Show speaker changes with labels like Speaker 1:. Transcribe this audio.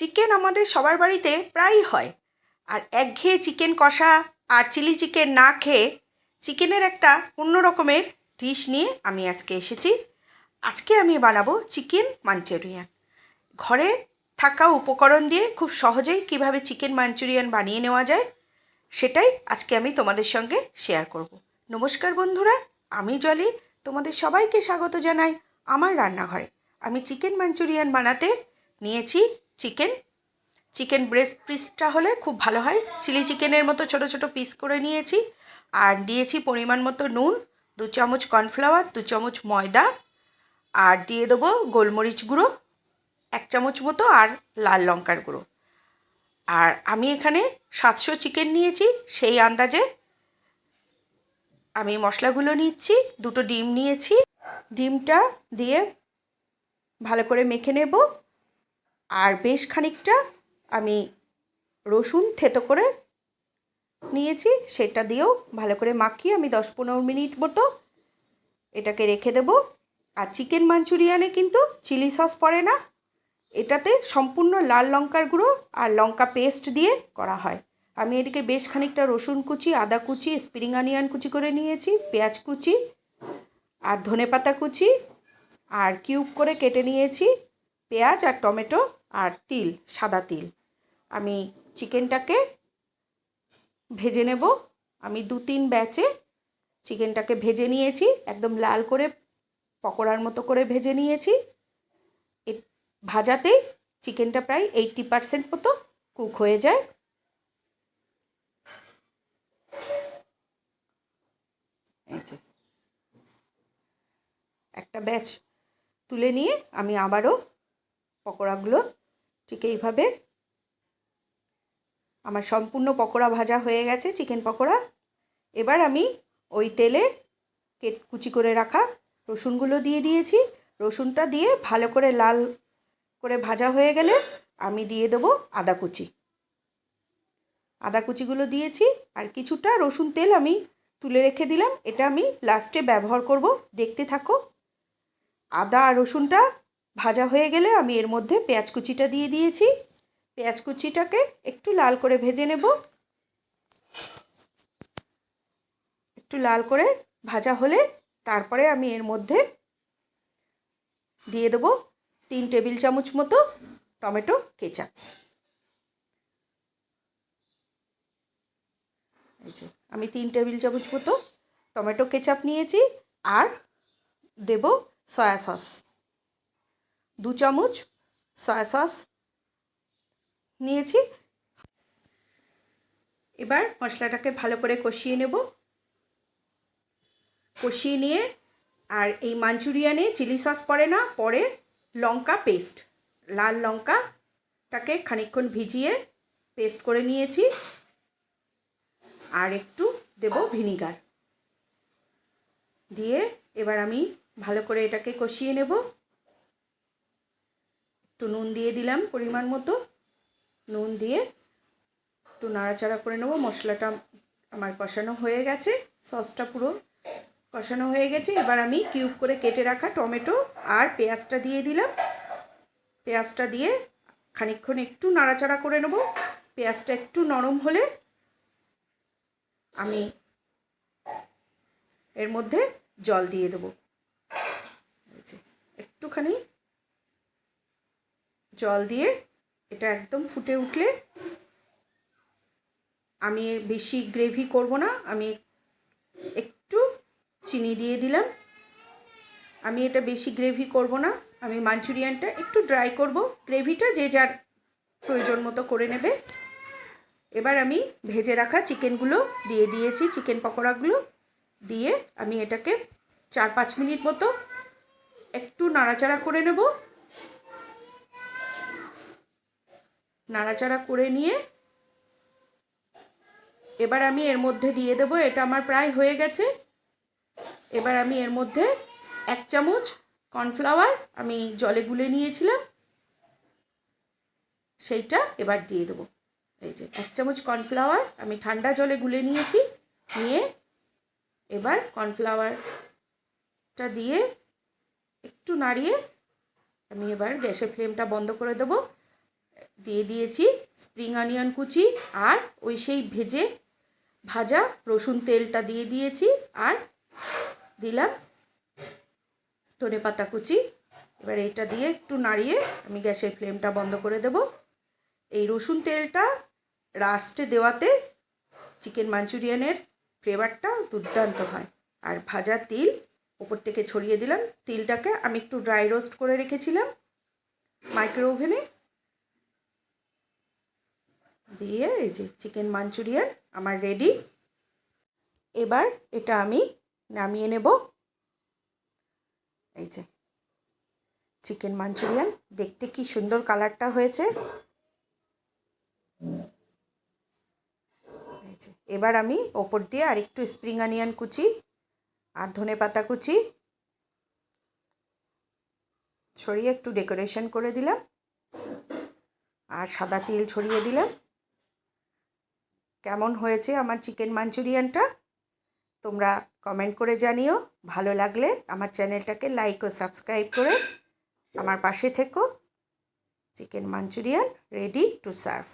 Speaker 1: Chicken আমাদের সবার বাড়িতে প্রায়ই হয়। আর একঘেয়ে চিকেন কষা আর চিলি চিকেন না খেয়ে চিকেনের একটা অন্য রকমের ডিশ নিয়ে আমি আজকে এসেছি। আজকে আমি বানাবো চিকেন মাঞ্চুরিয়ান ঘরে থাকা উপকরণ দিয়ে খুব সহজেই কীভাবে চিকেন মাঞ্চুরিয়ান বানিয়ে নেওয়া যায়, সেটাই আজকে আমি তোমাদের সঙ্গে শেয়ার করব। নমস্কার বন্ধুরা, আমি জলি, তোমাদের সবাইকে স্বাগত জানাই আমার রান্নাঘরে। আমি চিকেন মাঞ্চুরিয়ান বানাতে নিয়েছি চিকেন। চিকেন ব্রেস্ট পিসটা হলে খুব ভালো হয়। চিলি চিকেনের মতো ছোট ছোট পিস করে নিয়েছি। আর দিয়েছি পরিমাণ মতো নুন, দু চামচ কর্নফ্লাওয়ার দু চামচ ময়দা। আর দিয়ে দেবো গোলমরিচ গুঁড়ো, এক চামচ মতো আর লাল লঙ্কার গুঁড়ো। আর আমি এখানে সাতশো চিকেন নিয়েছি, সেই আন্দাজে আমি মশলাগুলো নিচ্ছি, দুটো ডিম নিয়েছি। ডিমটা দিয়ে ভালো করে মেখে নেব। আর বেশ খানিকটা আমি রসুন থেতো করে নিয়েছি, সেটা দিয়েও ভালো করে মাখিয়ে আমি দশ পনেরো মিনিট মতো এটাকে রেখে দেব। আর চিকেন মাঞ্চুরিয়ানে কিন্তু চিলি সস পড়ে না, এটাতে সম্পূর্ণ লাল লঙ্কার গুঁড়ো আর লঙ্কা পেস্ট দিয়ে করা হয়। আমি এদিকে বেশ খানিকটা রসুন কুচি, আদা কুচি, স্প্রিং অনিয়ন কুচি করে নিয়েছি, পেঁয়াজ কুচি আর ধনেপাতা কুচি। আর কিউব করে কেটে নিয়েছি পেঁয়াজ আর টমেটো আর তিল, সাদা তিল। আমি চিকেনটাকে ভেজে নেব। আমি দু তিন ব্যাচে চিকেনটাকে ভেজে নিয়েছি, একদম লাল করে পকোড়ার মতো করে ভেজে নিয়েছি। এ ভাজাতেই চিকেনটা প্রায় এইটটি পারসেন্ট মতো কুক হয়ে যায়। একটা ব্যাচ তুলে নিয়ে আমি আবারও পকোড়াগুলো ঠিক এইভাবে। আমার সম্পূর্ণ পকোড়া ভাজা হয়ে গেছে, চিকেন পকোড়া। এবার আমি ওই তেলে কেট, কুচি করে রাখা রসুনগুলো দিয়ে দিয়েছি। রসুনটা দিয়ে ভালো করে লাল করে ভাজা হয়ে গেলে আমি দিয়ে দেবো আদা কুচি। আদা কুচিগুলো দিয়েছি, আর কিছুটা রসুন তেল আমি তুলে রেখে দিলাম। এটা আমি লাস্টে ব্যবহার করব। দেখতে থাকো, আদা আর রসুনটা ভাজা হয়ে গেলে আমি এর মধ্যে পেঁয়াজ কুচিটা দিয়ে দিয়েছি। পেঁয়াজ কুচিটাকে একটু লাল করে ভেজে নেব। একটু লাল করে ভাজা হলে তারপরে আমি এর মধ্যে দিয়ে দেবো তিন টেবিল চামচ মতো টমেটো কেচাপ। এই যে, আমি তিন টেবিল চামচ মতো টমেটো কেচাপ নিয়েছি আর দেব সয়া সস। দু চামচ সয়া সস নিয়েছি। এবার মশলাটাকে ভালো করে কষিয়ে নেব। কষিয়ে নিয়ে আর এই মাঞ্চুরিয়ানে চিলি সস পড়ে না, পরে লঙ্কা পেস্ট লাল লঙ্কাটাকে খানিকক্ষণ ভিজিয়ে পেস্ট করে নিয়েছি। আর একটু দেব ভিনিগার দিয়ে এবার আমি ভালো করে এটাকে কষিয়ে নেব। একটু নুন দিয়ে দিলাম পরিমাণ মতো। নুন দিয়ে একটু নাড়াচাড়া করে নেব। মশলাটা আমার কষানো হয়ে গেছে। সসটা পুরো কষানো হয়ে গেছে। এবার আমি কিউব করে কেটে রাখা টমেটো আর পেঁয়াজটা দিয়ে দিলাম। পেঁয়াজটা দিয়ে খানিকক্ষণ একটু নাড়াচাড়া করে নেব। পেঁয়াজটা একটু নরম হলে আমি এর মধ্যে জল দিয়ে দেবো। একটুখানি জল দিয়ে এটা একদম ফুটে উঠলে আমি বেশি গ্রেভি করব না। আমি একটু চিনি দিয়ে দিলাম। আমি এটা বেশি গ্রেভি করব না। আমি মাঞ্চুরিয়ানটা একটু ড্রাই করব। গ্রেভিটা যে যার প্রয়োজন মতো করে নেবে। এবার আমি ভেজে রাখা চিকেনগুলো দিয়ে দিয়েছি, চিকেন পকোড়াগুলো দিয়ে আমি এটাকে চার পাঁচ মিনিট মতো একটু নাড়াচাড়া করে নেব। নাড়াচাড়া করে নিয়ে এবার আমি এর মধ্যে দিয়ে দেবো, এটা আমার প্রায় হয়ে গেছে। এবার আমি এর মধ্যে এক চামচ কর্নফ্লাওয়ার আমি জলে গুলে নিয়েছিলাম, সেইটা এবার দিয়ে দেবো। এই যে এক চামচ কর্নফ্লাওয়ার আমি ঠান্ডা জলে গুলে নিয়েছি, নিয়ে এবার কর্নফ্লাওয়ারটা দিয়ে একটু নাড়িয়ে আমি এবার গ্যাসের ফ্লেমটা বন্ধ করে দেবো। দিয়ে দিয়েছি স্প্রিং অনিয়ন কুচি আর ওই সেই ভেজে ভাজা রসুন তেলটা দিয়ে দিয়েছি আর দিলাম ধনে পাতা কুচি। এবার এইটা দিয়ে একটু নাড়িয়ে আমি গ্যাসের ফ্লেমটা বন্ধ করে দেব। এই রসুন তেলটা রাস্টে দেওয়াতে চিকেন মাঞ্চুরিয়ানের ফ্লেভারটা দুর্দান্ত হয়। আর ভাজা তিল ওপর থেকে ছড়িয়ে দিলাম। তিলটাকে আমি একটু ড্রাই রোস্ট করে রেখেছিলাম। মাইক্রো ওভেনে দিয়ে এই যে চিকেন মাঞ্চুরিয়ান আমার রেডি। এবার এটা আমি নামিয়ে নেব। এই যে চিকেন মাঞ্চুরিয়ান, দেখতে কি সুন্দর কালারটা হয়েছে। এবার আমি ওপর দিয়ে আরেকটু স্প্রিং অনিয়ন কুচি আর ধনে পাতা কুচি ছড়িয়ে একটু ডেকোরেশন করে দিলাম। আর সাদা তিল ছড়িয়ে দিলাম। কেমন হয়েছে আমার চিকেন মাঞ্চুরিয়ানটা? তোমরা কমেন্ট করে জানিও। ভালো লাগলে আমার চ্যানেলটাকে লাইক ও সাবস্ক্রাইব করে আমার পাশে থেকো। Chicken Manchurian ready to serve